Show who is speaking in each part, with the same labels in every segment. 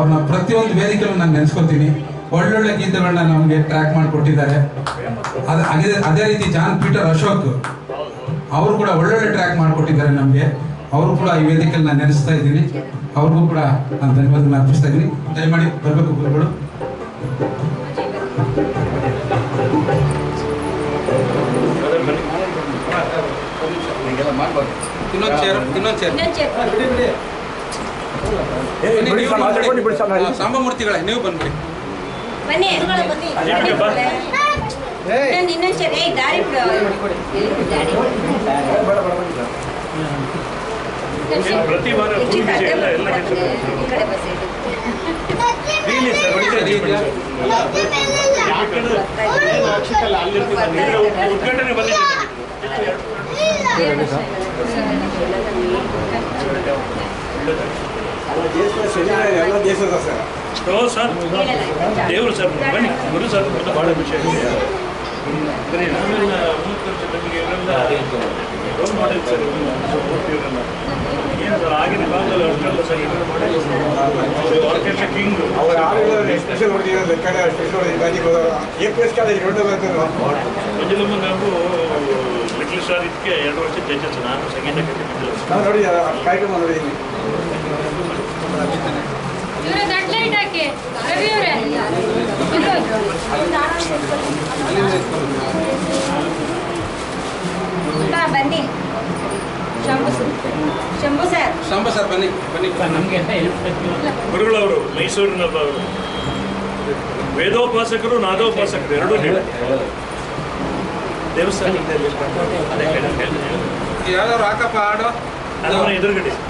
Speaker 1: ಅವ್ರನ್ನ ಪ್ರತಿಯೊಂದು ವೇದಿಕೆಯನ್ನು ನಾನು ನೆನೆಸ್ಕೊತೀನಿ ಒಳ್ಳೊಳ್ಳೆ ಗೀತೆಗಳನ್ನ ನಮಗೆ ಟ್ರ್ಯಾಕ್ ಮಾಡಿಕೊಟ್ಟಿದ್ದಾರೆ. ಅದು ಅದೇ ಅದೇ ರೀತಿ ಜಾನ್ ಪೀಟರ್ ಅಶೋಕ್ ಅವರು ಕೂಡ ಒಳ್ಳೊಳ್ಳೆ ಟ್ರ್ಯಾಕ್ ಮಾಡಿಕೊಟ್ಟಿದ್ದಾರೆ ನಮಗೆ. ಅವರು ಕೂಡ ಈ ವೇದಿಕೆಯಲ್ಲಿ ನಾನು ನೆನೆಸ್ತಾ ಇದ್ದೀನಿ. ಅವ್ರಿಗೂ ಕೂಡ ನಾನು ಧನ್ಯವಾದಗಳನ್ನ ಅರ್ಪಿಸ್ತಾ ಇದ್ದೀನಿ. ದಯಮಾಡಿ ಬರಬೇಕು ಗುರುಗಳು. ಇನ್ನೊಂದು ಚೇರ್ ಇನ್ನೊಂದು ಚೇರ್ ಸಾಂಬಮೂರ್ತಿಗಳೇ ನೀವು ಬಂದ್ಬಿಡಿ.
Speaker 2: ಬನ್ನಿ. ಬನ್ನಿ ನಾನು ದಾರಿ
Speaker 3: ಉದ್ಘಾಟನೆ
Speaker 4: ಬಂದಿದ್ದೀನಿ
Speaker 3: ಓ ಸರ್. ದೇವರು ಸರ್ ಬನ್ನಿ. ಗುರು ಸರ್ ಮತ್ತು ಭಾಳ ವಿಷಯ ಅಂದರೆ ನಮ್ಮಿನ ನಮಗೆ ಇವರೆಲ್ಲ ರೋಲ್ ಮಾಡೆಲ್ ಸರ್ ಏನು ಸರ್ ಆಗಿನ ಕಾಲದಲ್ಲಿ ಅಷ್ಟೆಲ್ಲ ಸರ್ ಮಾಡೆಲ್ ಕಿಂಗ್
Speaker 4: ಅವರ ಆಡುಗಳು ಹೊಡೆದಿರೋ ಲೆಕ್ಕಡೆ ಸ್ಪೆಷಲ್ ಹೊಡೆದಿರೋ ಗಾಜಿಗೆ ಹೋದವರು ಎ ಪಿ ಎಸ್
Speaker 3: ನಮ್ಮ ನಾವು ಲಿಟ್ಲ್ ಸ್ಟಾರ್ ಎರಡು ವರ್ಷ ಜಡ್ಜಸ್ ನಾನು ಸಂಗೀತ ಕಟ್ಟಿದ್ದೆ
Speaker 4: ನೋಡಿ ಕಾರ್ಯಕ್ರಮ ನೋಡಿದ್ದೀನಿ.
Speaker 2: ಬನ್ನಿ. Shambhu sir. Shambhu sir.
Speaker 1: Shambha sir ಬನ್ನಿ ಬನ್ನಿ.
Speaker 3: ಗುರುಗಳವರು ಮೈಸೂರಿನವರು ವೇದೋಪಾಸಕರು ನಾದೋಪಾಸಕರು ಎರಡೂ ದೇವಸ್ಥಾನದಲ್ಲಿ.
Speaker 1: ಯಾವ್ದಾದ್ರು ಹಾಕಪ್ಪ ಹಾಡು?
Speaker 3: ಎದುರುಗಡೆ.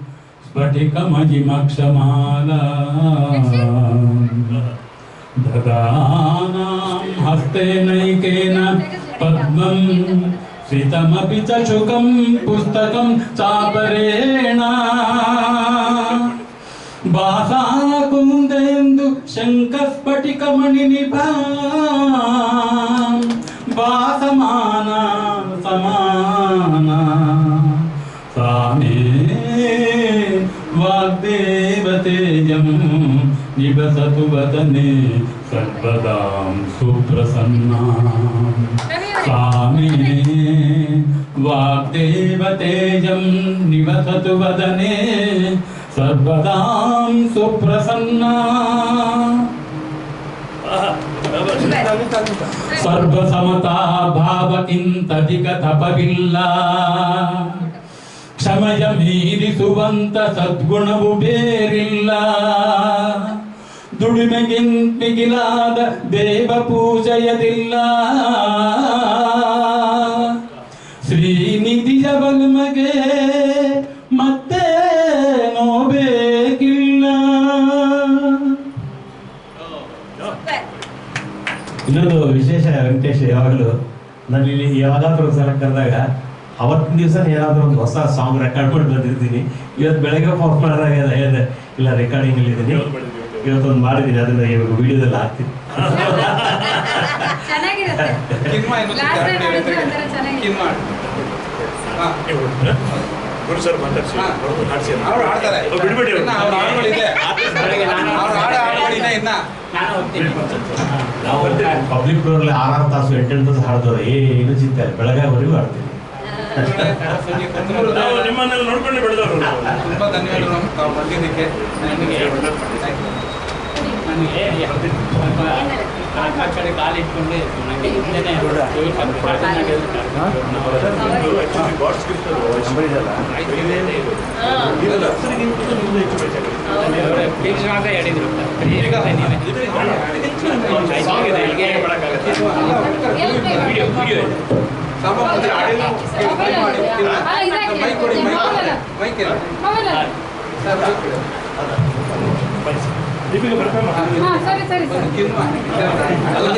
Speaker 5: स्फटिकमहिमक्षमाला ददानां हस्तेनैकेन पद्मं श्रितमपि च शुकं पुस्तकं चापरेण भासाकुन्देन्दु शङ्खस्फटिकमणिनिभा भासमाना समाना तदेव तेजम् निवसतु वदने सर्वदां सुप्रसन्ना। सा मे वाग्देवतेजं निवसतु वदने सर्वदां सुप्रसन्ना। सर्वसमता भाव किन्तधिकथपविल्ला ಕ್ಷಮಯ ಮೀರಿಸುವಂತ ಸದ್ಗುಣವು ಬೇರಿಲ್ಲ. ದುಡಿಮೆಗಿಂತಿಗಿಲಾದ ದೇವ ಪೂಜೆಯದಿಲ್ಲ. ಶ್ರೀನಿಧಿಯ ಬಲ್ಮಗೆ ಮತ್ತೆ ನೋಬೇಕಿಲ್ಲ
Speaker 6: ಇನ್ನೊಂದು ವಿಶೇಷ ವೆಂಕಟೇಶ್ ಯಾವಾಗಲೂ ನಾನು ಇಲ್ಲಿ ಯಾವ್ದಾದ್ರು ಸಲ ಕರೆದಾಗ ಅವತ್ತಿನ ದಿವಸ ಏನಾದರೂ ಒಂದು ಹೊಸ ಸಾಂಗ್ ರೆಕಾರ್ಡ್ ಮಾಡಿ ಬಂದಿರ್ತೀನಿ ಇವತ್ತು ಬೆಳಗ್ಗೆ ಫೋನ್ ಮಾಡಿದಾಗ ಹೇಳಿದೆ ಇಲ್ಲ ರೆಕಾರ್ಡಿಂಗ್ ಅಲ್ಲಿ ಇದ್ದೀನಿ. ಇವತ್ತೊಂದು ಮಾಡಿದ್ದೀನಿ ಅದನ್ನ ಇವಾಗ ವಿಡಿಯೋದಲ್ಲಿ ಹಾಕ್ತೀನಿ. ಪಬ್ಲಿಕ್ ರೋಡಲ್ಲಿ ಆರಾರು ತಾಸು ಎಂಟೆಂಟು ತಾಸು ಹಾಡ್ತಾರೆ ಏನು ಚಿಂತೆ ಬೆಳಗಾವರೆಗೂ ಹಾಡ್ತೀನಿ.
Speaker 3: ನಾವು ನಿಮ್ಮನ್ನೆಲ್ಲ ನೋಡ್ಕೊಂಡು ಬೆಳೆದವರು.
Speaker 1: ತುಂಬಾ ಧನ್ಯವಾದಗಳು. ತಾವು ಬಂದಿದ್ದಕ್ಕೆ
Speaker 7: ಆ ಕಡೆ ಕಾಲು ಇಟ್ಕೊಂಡೆ ನನಗೆ ಹಿಂದೆನೇ ಮಾತ್ರ ಹೇಳಿದ್ರು
Speaker 3: ವಿಡಿಯೋ ವಿಡಿಯೋ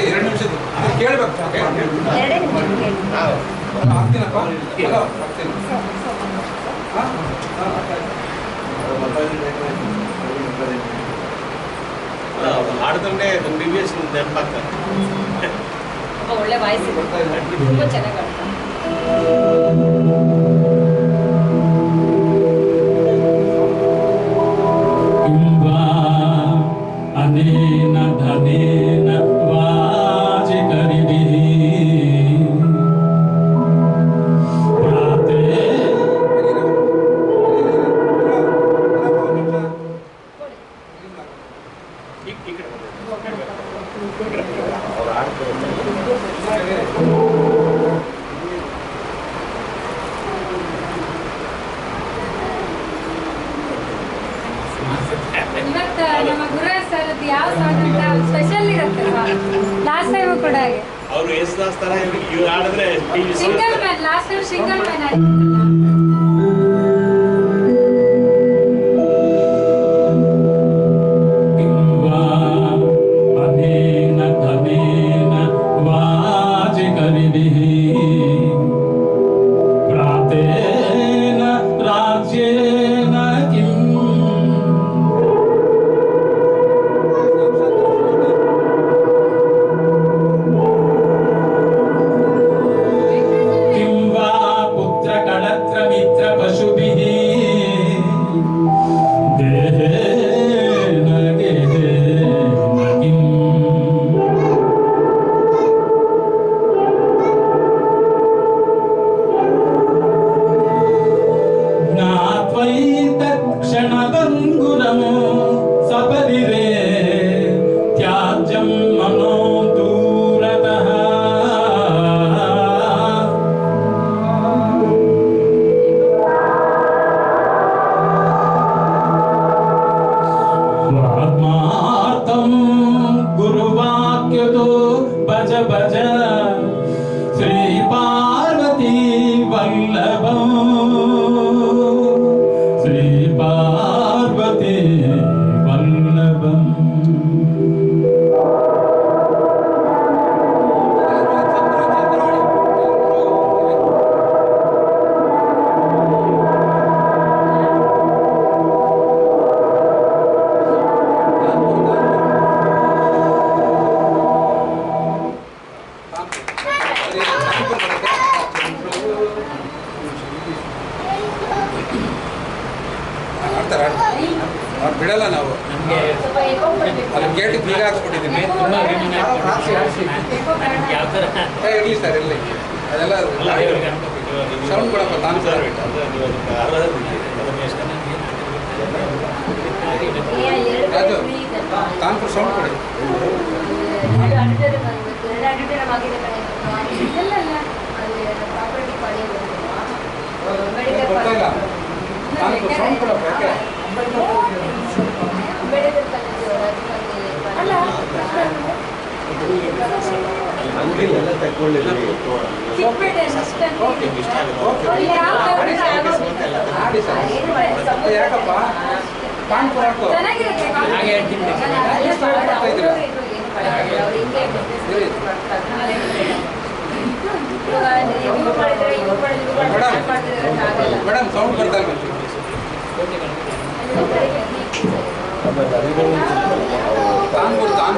Speaker 1: ಎರಡು ನಿಮಿಷದ್ದು ಇದು ಕೇಳ್ಬೇಕು
Speaker 2: ಆಗ್ತೀನಪ್ಪ ನಿಮಿಷ ಕೇಳಿ.
Speaker 1: ಹಾಕ್ತೀನಪ್ಪ. ಹಲೋ ಹಾಕ್ತೀನಿ ಹಾಂ
Speaker 6: ಹಾಡ್ಕೊಂಡೆ ಬಿ ಬಿ ಎಸ್ ನೆನಪಾಗ್ತಾರೆ
Speaker 2: ತುಂಬ ಒಳ್ಳೆ ವಾಯ್ಸ್ ಇದೆ. ತುಂಬ ಚೆನ್ನಾಗಿ ಆಡ್ತಾರೆ
Speaker 7: ಪಾಡಿ
Speaker 1: ಏ, ಸೌಂಡ್ ಕೊಡಿ.
Speaker 8: ಇಲ್ಲ
Speaker 1: ತಾನು ಸೌಂಡ್ ಕೊಡಪ್ಪ ಯಾಕೆ?
Speaker 8: ಚಿಕ್ಕಪೇಟೆ ಅಷ್ಟೇ.
Speaker 1: ಓಕೆ ಓಕೆ ಯಾಕಪ್ಪ? ತಾನು ಕೊಡಾಕು
Speaker 8: ಚೆನ್ನಾಗಿರುತ್ತೆ
Speaker 7: ಹಾಗೆ ಹೇಳ್ತೀನಿ.
Speaker 1: ಎಷ್ಟು ಸೌಂಡ್ ಬರ್ತಾ ಇದ್ದೀರಾ ಇರಿ. ಮೇಡಮ್ ಸೌಂಡ್ ಬರ್ತಾ ಇಲ್ಲ ತಾನು ಕೊಡು ತಾನು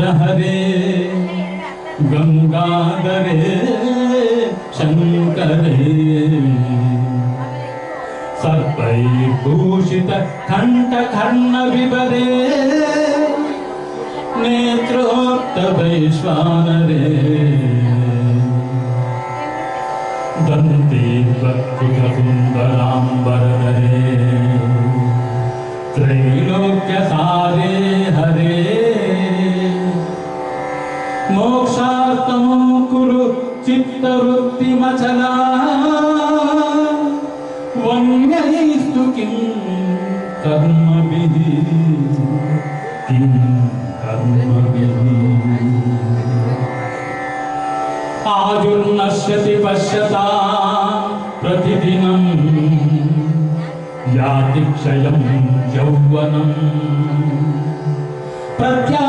Speaker 5: हर हरे गंगाधर शंकर सर्पै खंड खंड विवरे नेत्रोक्त वैश्वानरे दंती वक्तुक सुंदरांबरधरे त्रैलोक्य सारे हरे। मोक्षार्थं कुरु चित्तवृत्तिमचला वन्यैस्तु किं कर्मभिः किं कर्मभिः आजुर्नश्यति पश्यता प्रतिदिनं याति क्षयं यौवनम् प्रत्यायान्ति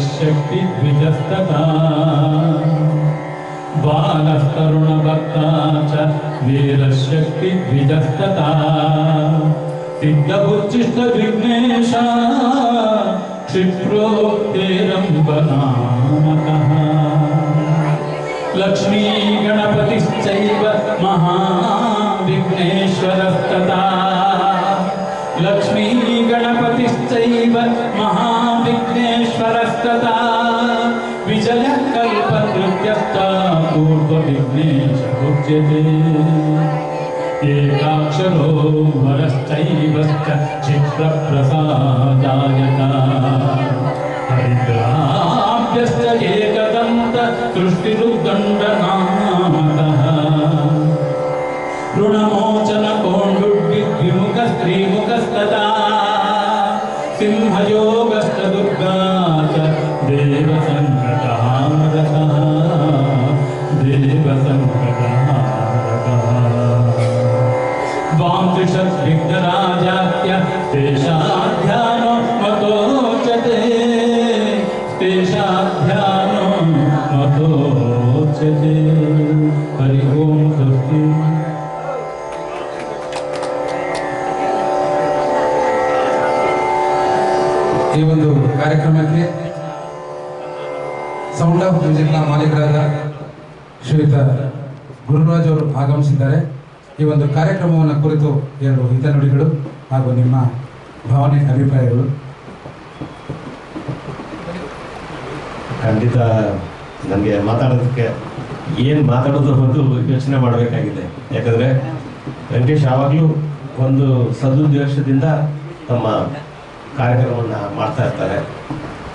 Speaker 5: शक्तिद्विजस्तथा। बालस्तरुणभक्ता च वीरशक्तिद्विजस्तथा। वीरशक्तिद्विजस्तता सिद्धबुचिष्टविघ्नेशामतः लक्ष्मीगणपतिश्चैव महाविघ्नेश्वरस्तथा। लक्ष्मी एकाक्षरो वरश्चैवश्च
Speaker 1: क्षिप्रसाः ಕುರಿತು ಹಿತ ನುಡಿಗಳು ಹಾಗೂ ನಿಮ್ಮ ಭಾವನೆ, ಅಭಿಪ್ರಾಯಗಳು.
Speaker 9: ಖಂಡಿತ ನನಗೆ ಮಾತಾಡೋದಕ್ಕೆ
Speaker 6: ಏನು ಮಾತಾಡೋದು ಒಂದು ಯೋಚನೆ ಮಾಡಬೇಕಾಗಿದೆ. ಯಾಕಂದರೆ ವೆಂಕಟೇಶ್ ಯಾವಾಗಲೂ ಒಂದು ಸದುದ್ದೇಶದಿಂದ ತಮ್ಮ ಕಾರ್ಯಕ್ರಮವನ್ನು ಮಾಡ್ತಾ ಇರ್ತಾರೆ.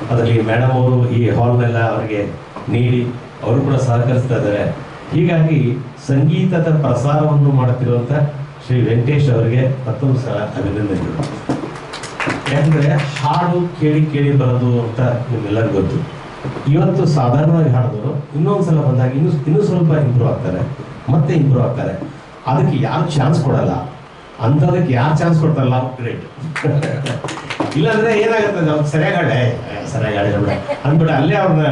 Speaker 6: ಅದರಲ್ಲಿ ಮೇಡಮ್ ಅವರು ಈ ಹಾಲ್ನೆಲ್ಲ ಅವರಿಗೆ ನೀಡಿ ಅವರು ಕೂಡ ಸಹಕರಿಸ್ತಾ ಇದ್ದಾರೆ. ಹೀಗಾಗಿ ಸಂಗೀತದ ಪ್ರಸಾರವನ್ನು ಮಾಡುತ್ತಿರುವಂಥ ಶ್ರೀ ವೆಂಕಟೇಶ್ ಅವರಿಗೆ ಮತ್ತೊಂದು ಸಲ ಅಭಿನಂದನೆಗಳು. ಯಾಕಂದ್ರೆ ಹಾಡು ಕೇಳಿ ಕೇಳಿ ಬರೋದು ಅಂತ ನಿಮ್ಮೆಲ್ಲರಿಗೂ ಗೊತ್ತು. ಇವತ್ತು ಸಾಧಾರಣವಾಗಿ ಹಾಡಿದವರು ಇನ್ನೊಂದು ಸಲ ಬಂದಾಗ ಇನ್ನೂ ಇನ್ನೂ ಸ್ವಲ್ಪ ಇಂಪ್ರೂವ್ ಆಗ್ತಾರೆ, ಮತ್ತೆ ಇಂಪ್ರೂವ್ ಆಗ್ತಾರೆ. ಅದಕ್ಕೆ ಯಾರು ಚಾನ್ಸ್ ಕೊಡಲ್ಲ. ಅಂಥದಕ್ಕೆ ಯಾರು ಚಾನ್ಸ್ ಕೊಡ್ತಾರಲ್ಲ ಗ್ರೇಟ್ ಇಲ್ಲಾಂದ್ರೆ ಏನಾಗುತ್ತೆ ನಾವು ಸರಿಯಾಗಿ ಹಾಡೆ. ಸರಿಯಾಗಿ ಅಂದ್ಬಿಟ್ಟು ಅಲ್ಲೇ ಅವ್ರನ್ನ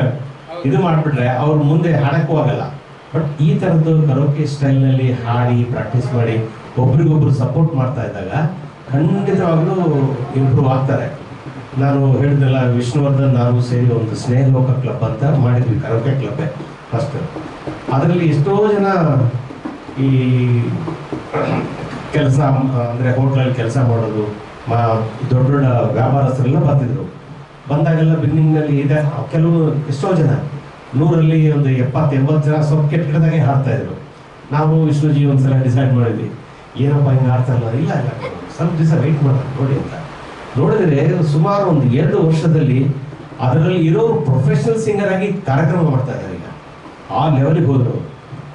Speaker 6: ಇದು ಮಾಡಿಬಿಟ್ರೆ ಅವ್ರ ಮುಂದೆ ಹಾಡಕ್ಕೂ ಆಗಲ್ಲ. ಬಟ್ ಈ ಥರದ್ದು ಕರೋಕೆ ಸ್ಟೈಲ್ನಲ್ಲಿ ಹಾಡಿ ಪ್ರಾಕ್ಟೀಸ್ ಮಾಡಿ ಒಬ್ರಿಗೊಬ್ರು ಸಪೋರ್ಟ್ ಮಾಡ್ತಾ ಇದ್ದಾಗ ಖಂಡಿತವಾಗ್ಲೂ ಇಂಪ್ರೂವ್ ಆಗ್ತಾರೆ. ನಾನು ಹೇಳಿದ್ರಲ್ಲ ವಿಷ್ಣುವರ್ಧನ್ ನಾವು ಸೇರಿ ಒಂದು ಸ್ನೇಹ ಲೋಕ ಕ್ಲಬ್ ಅಂತ ಮಾಡಿದ್ವಿ ಕರೋಕೆ ಕ್ಲಬ್ ಫಸ್ಟ್ ಅದರಲ್ಲಿ ಎಷ್ಟೋ ಜನ ಈ ಕೆಲಸ, ಅಂದರೆ ಹೋಟ್ಲಲ್ಲಿ ಕೆಲಸ ಮಾಡೋದು, ಮಾ, ದೊಡ್ಡ ದೊಡ್ಡ ವ್ಯಾಪಾರಸ್ಥರೆಲ್ಲ ಬರ್ತಿದ್ರು. ಬಂದಾಗೆಲ್ಲ ಬಿಗಿನಿಂಗ್ನಲ್ಲಿ ಇದೆ ಕೆಲವು ಎಷ್ಟೋ ಜನ, ನೂರಲ್ಲಿ ಒಂದು ಎಪ್ಪತ್ತು, ಎಂಬತ್ತು ಜನ ಸ್ವಲ್ಪ ಕೆಟ್ಟ ಹಾಡ್ತಾ ಇದ್ರು. ನಾವು ವಿಷ್ಣುಜಿ ಒಂದ್ಸಲ ಡಿಸೈಡ್ ಮಾಡಿದ್ವಿ ಏನಪ್ಪ ಹಿಂಗೆ ಆಡ್ತಾ ಇಲ್ಲ? ಇಲ್ಲ ಇಲ್ಲ ಸ್ವಲ್ಪ ದಿವಸ ವೆಯ್ಟ್ ಮಾಡ್ತಾರೆ ನೋಡಿ ಅಂತ. ನೋಡಿದ್ರೆ ಸುಮಾರು ಒಂದು ಎರಡು ವರ್ಷದಲ್ಲಿ ಅದರಲ್ಲಿ ಇರೋ ಪ್ರೊಫೆಷನಲ್ ಸಿಂಗರ್ ಆಗಿ ಕಾರ್ಯಕ್ರಮ ಮಾಡ್ತಾ ಇದ್ದಾರೆ ಈಗ. ಆ ಲೆವೆಲಿಗೆ ಹೋದರು.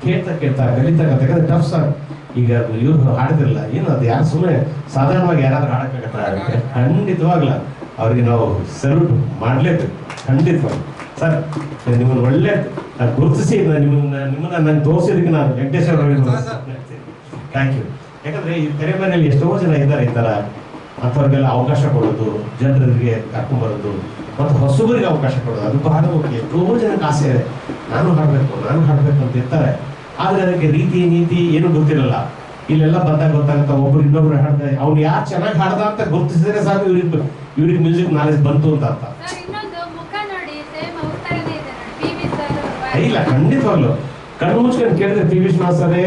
Speaker 6: ಕೇಳ್ತಾ ಕೇಳ್ತಾ ಕಲಿತಾ ಯಾಕಂದ್ರೆ ಟಫ್ ಸಾಂಗ್ ಈಗ ಇವ್ರು ಹಾಡಿದಿರಲ್ಲ ಏನು ಅದು ಯಾರು ಸುಮ್ಮನೆ ಸಾಧಾರಣವಾಗಿ ಯಾರಾದ್ರೂ ಹಾಡಕ್ಕಾಗತ್ತೆ ಖಂಡಿತವಾಗ್ಲ. ಅವ್ರಿಗೆ ನಾವು ಸಲ್ಯೂಟ್ ಮಾಡಲೇಬೇಕು. ಖಂಡಿತವಾಗಿ ಸರ್ ನಿಮ್ಮನ್ನು ಒಳ್ಳೆ ನಾನು ಗುರುತಿಸಿ ನಾನು ನಿಮ್ಮನ್ನ ನಿಮ್ಮನ್ನ ನಾನು ತೋರಿಸಿದಕ್ಕೆ ನಾನು ವೆಂಕಟೇಶ್ವರ ಥ್ಯಾಂಕ್ ಯು ಯಾಕಂದ್ರೆ ಈ ತೆರೆ ಮನೆಯಲ್ಲಿ ಎಷ್ಟೋ ಜನ ಇದ್ದಾರೆ ಈ ಥರ ಅಂಥವ್ರಿಗೆಲ್ಲ ಅವಕಾಶ ಕೊಡೋದು ಜನರಿಗೆ ಕರ್ಕೊಂಡ್ಬರೋದು ಮತ್ತು ಹೊಸಬರಿಗೆ ಅವಕಾಶ ಕೊಡೋದು. ಅದು ಬಹಳ ಮುಖ್ಯ ಎಷ್ಟೋ ಜನಕ್ಕೆ ಆಸೆ ಇದೆ. ನಾನು ಹಾಡಬೇಕು ನಾನು ಹಾಡಬೇಕು ಅಂತ ಇರ್ತಾರೆ. ಆದರೆ ಅದಕ್ಕೆ ರೀತಿ ನೀತಿ ಏನು ಗೊತ್ತಿರಲ್ಲ. ಇಲ್ಲೆಲ್ಲ ಬಂದಾಗ ಗೊತ್ತಾಗುತ್ತೆ ಒಬ್ರು ಇನ್ನೊಬ್ರು ಹಾಡ್ದೆ ಅವ್ನು ಯಾರು ಚೆನ್ನಾಗಿ ಹಾಡ್ದ ಅಂತ ಗುರುತಿಸಿದ್ರೆ ಸಾಕು ಇವ್ರಿಗೆ ಇವ್ರಿಗೆ ಮ್ಯೂಸಿಕ್ ನಾಲೆಜ್ ಬಂತು ಅಂತ ಅರ್ಥ. ಇಲ್ಲ ಖಂಡಿತವಾಗ್ಲು. ಕಣ್ಣು ಮುಚ್ಕೊಂಡು ಕೇಳಿದ್ರೆ ಪಿ ವಿಶ್ವನಾಥ್ ಸರೇ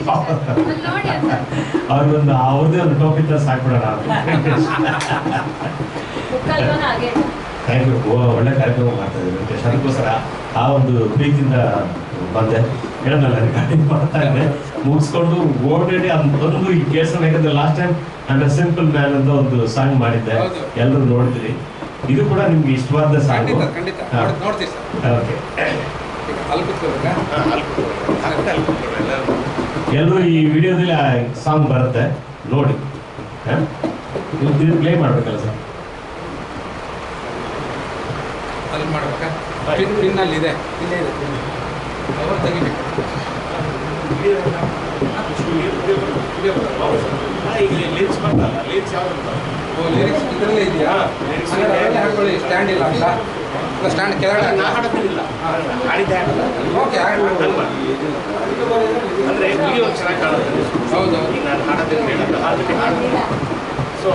Speaker 6: ಅವ್ರಿಗೊಂದು ಅವ್ರದೇ ಒಂದು ಟಾಪಿಕ್
Speaker 2: ಹಾಗೆ.
Speaker 6: ಥ್ಯಾಂಕ್ ಯು ಒಳ್ಳೆ ಕಾರ್ಯಕ್ರಮ ಮಾಡ್ತಾ ಇದ್ದೀವಿ ವೆಂಕಟೇಶ್ ಅದಕ್ಕೋಸ್ಕರ ಆ ಒಂದು ಪ್ರೀತಿಯಿಂದ ಬಂದೆ. ಹೇಳೋದಲ್ಲ ರೆಕಾರ್ಡಿಂಗ್ ಮಾಡ್ತಾ ಇದ್ದೆ. ಮುಗಿಸ್ಕೊಂಡು ಓಡಾಡಿ ಅದೊಂದು ಈ ಕೇಳ್ಸೋಣ ಯಾಕಂದ್ರೆ ಲಾಸ್ಟ್ ಟೈಮ್ ನಾನು ಸಿಂಪಲ್ ಮ್ಯಾನ್ ಅಂತ ಒಂದು ಸಾಂಗ್ ಮಾಡಿದ್ದೆ. ಎಲ್ಲರೂ ನೋಡಿದ್ರಿ. ಇದು ಕೂಡ ನಿಮ್ಗೆ ಇಷ್ಟವಾದ ಸಾಂಗ್
Speaker 1: ಖಂಡಿತ ಖಂಡಿತ. ನೋಡ್- ನೋಡ್ತೀವಿ ಸರ್.
Speaker 6: ಓಕೆ ಎಲ್ಲರೂ ಈ ವಿಡಿಯೋದಲ್ಲಿ ಆ ಸಾಂಗ್ ಬರುತ್ತೆ ನೋಡಿ. ಪ್ಲೇ ಮಾಡ್ಬೇಕಲ್ಲ ಸರ್?
Speaker 1: ಅಲ್ಲಿ ಮಾಡ್ಬೇಕಾ? ಪಿನ್ ಅಲ್ಲಿ ಇದೆ. ಇಲ್ಲೇ ಇದೆ. ಅವ್ರು ತೆಗಿಬೇಕು. ಓ ಲಿರಿಕ್ಸ್ ಇದರಲ್ಲೇ ಇದೆಯಾ? ಹಾಕೊಳ್ಳಿ ಸ್ಟ್ಯಾಂಡ್ ಇಲ್ಲ ಅಂತ. ಇಲ್ಲ ಸ್ಟ್ಯಾಂಡ್ ಕೆಳಗಡೆ ಓಕೆ
Speaker 6: ಅಂದ್ರೆ ವಿಡಿಯೋ ಚೆನ್ನಾಗಿ ಕಾಣುತ್ತೆ.
Speaker 1: ಹೌದು.
Speaker 6: ಈಗ ನಾನು ಹಾಡೋದನ್ನ ಹೇಳಲ್ಲ ಹಾಡೋದಕ್ಕೆ ಹಾಡ್ತೀನಿ ಸೊ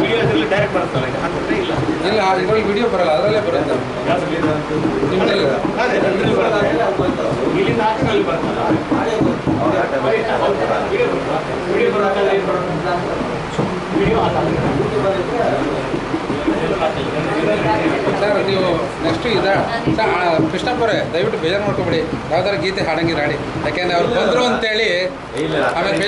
Speaker 6: ವಿಡಿಯೋ ಡೈರೆಕ್ಟ್ ಬರುತ್ತಲ್ಲ ಹಾಕಿದ್ರೆ ಇಲ್ಲ.
Speaker 1: ಇಲ್ಲ ಇದರಲ್ಲಿ ವಿಡಿಯೋ ಬರಲ್ಲ ಅದರಲ್ಲೇ ಬರುತ್ತೆ.
Speaker 6: ಬರುತ್ತೆ. ಇಲ್ಲಿಂದ ಹಾಕಿದ್ರೆ ಅಲ್ಲಿ ಬರುತ್ತಲ್ಲ. ವಿಡಿಯೋ ಬರೋಕ್ಕಲ್ಲ ಏನು ಬರುತ್ತೆ. ವಿಡಿಯೋ
Speaker 1: ಸರ್ ನೀವು ನೆಕ್ಸ್ಟ್ ಇದ ಸರ್ ಕೃಷ್ಣಪ್ಪರೇ ದಯವಿಟ್ಟು ಬೇಜಾರು ಮಾಡ್ಕೊಬೇಡಿ. ಯಾವ್ದಾರ ಗೀತೆ ಹಾಡಂಗಿಲ್ಲ ಹಾಡಿ. ಯಾಕೆಂದ್ರೆ ಅವ್ರು ಬಂದರು ಅಂತೇಳಿ ಆಮೇಲೆ